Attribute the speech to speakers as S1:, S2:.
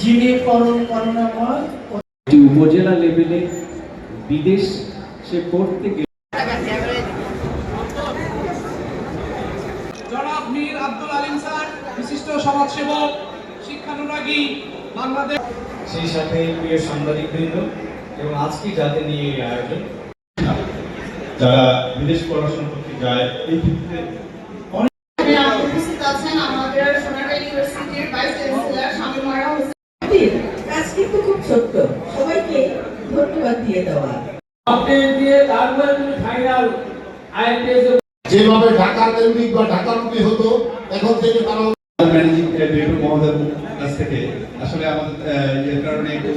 S1: যিনি
S2: উপজেলা লেভেলে বিদেশ সে পড়তে গেলে
S3: জনাব মীর আব্দুল আলিম স্যার বিশিষ্ট সমাজসেবক। শিক্ষানুরাগী বাংলাদেশ।
S2: সেই সাথে প্রিয় সাংবাদিকবৃন্দ এবং আজকে যাদের নিয়ে এই আয়োজন
S4: যারা বিদেশ পড়াশোনা করতে যায় এই ক্ষেত্রে
S5: এখানে উপস্থিত আছেন আমাদের সোনারগাঁ ইউনিভার্সিটির ভাইস চ্যান্সেলর শামীম মারা হোসেন।
S1: কাজ কিন্তু খুব ছোট্ট সবাইকে ধন্যবাদ দিয়ে দেওয়া।
S6: যেভাবে ঢাকা কেন্দ্রিক বা ঢাকামুখী হতো এখন থেকে তারা
S4: ম্যানেজিং ডিরেক্টর মহোদয়ের কাছ থেকে। আসলে আমাদের এর কারণে একটু